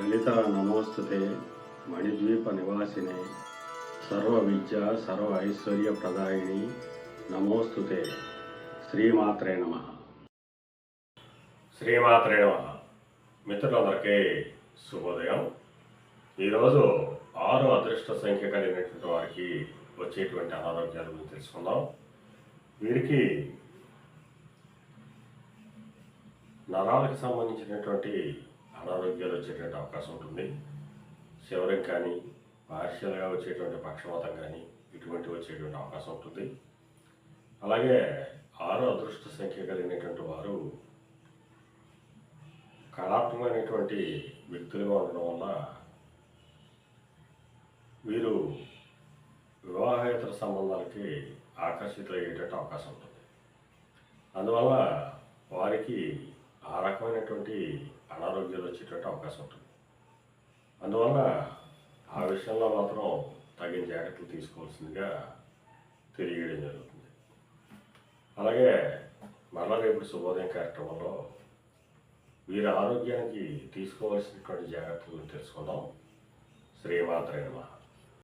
లలిత నమోస్తుతే మణిద్వీప నివాసినే. సర్వ విద్య సర్వ ఐశ్వర్య ప్రదాయిని నమోస్తుతే శ్రీమాత్రే నమ. శ్రీమాత్రే నమ. మిత్రులందరికీ శుభోదయం. ఈరోజు ఆరు అదృష్ట సంఖ్య కలిగినటువంటి వారికి వచ్చేటువంటి అనారోగ్యాల గురించి తెలుసుకుందాం. వీరికి నరాలకు సంబంధించినటువంటి వచ్చేటువంటి అవకాశం ఉంటుంది. శివరం కానీ పార్షియల్గా వచ్చేటువంటి పక్షవాతం కానీ ఇటువంటి వచ్చేటువంటి అవకాశం ఉంటుంది. అలాగే ఆరో అదృష్ట సంఖ్య కలిగినటువంటి వారు కళాత్మకమైనటువంటి వ్యక్తులుగా ఉండడం వల్ల వీరు వివాహేతర సంబంధాలకి ఆకర్షితులయ్యేటట్టు అవకాశం ఉంటుంది. అందువల్ల వారికి ఆ రకమైనటువంటి అనారోగ్య వచ్చేటట్టు అవకాశం ఉంటుంది. అందువల్ల ఆ విషయంలో మాత్రం తగిన జాగ్రత్తలు తీసుకోవాల్సిందిగా తెలియడం జరుగుతుంది. అలాగే మరలా రేపు శుభోదయం కార్యక్రమంలో వీరి ఆరోగ్యానికి తీసుకోవాల్సినటువంటి జాగ్రత్తలు తెలుసుకుందాం. శ్రీమాత్రే మహా